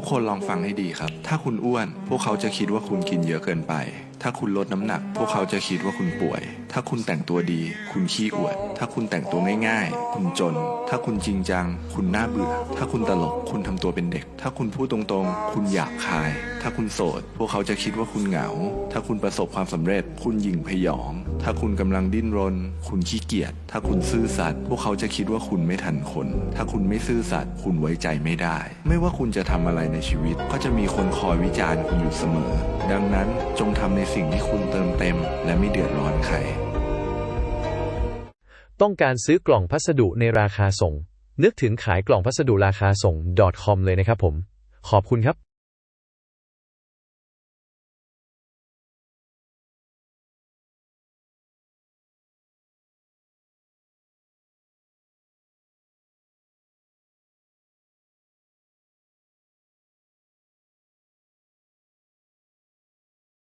ทุกคนลองฟังให้ดีครับ ถ้าคุณอ้วน พวกเขาจะคิดว่าคุณกินเยอะเกินไป ถ้าคุณลดน้ำหนัก พวกเขาจะคิดว่าคุณป่วย ถ้าคุณแต่งตัวดี คุณขี้อวด ถ้าคุณแต่งตัวง่าย ๆ คุณจน ถ้าคุณจริงจัง คุณน่าเบื่อ ถ้าคุณตลก คุณทำตัวเป็นเด็ก ถ้าคุณพูดตรงๆ คุณหยาบคายถ้าคุณโสด พวกเขาจะคิดว่าคุณเหงา ถ้าคุณประสบความสำเร็จ คุณหยิ่งพยอง ถ้าคุณกำลังดิ้นรน คุณขี้เกียจ ถ้าคุณซื่อสัตย์พวกเขาจะคิดว่าคุณไม่ทันคน ถ้าคุณไม่ซื่อสัตย์คุณไว้ใจไม่ได้ ไม่ว่าคุณจะทำอะไรในชีวิต ก็จะมีคนคอยวิจารณ์คุณอยู่เสมอ ดังนั้นจงทำในสิ่งที่คุณเติมเต็ม และไม่เดือดร้อนใคร ต้องการซื้อกล่องพัสดุในราคาส่ง นึกถึงขายกล่องพัสดุราคาส่ง .com เลยนะครับผม ขอบคุณครับ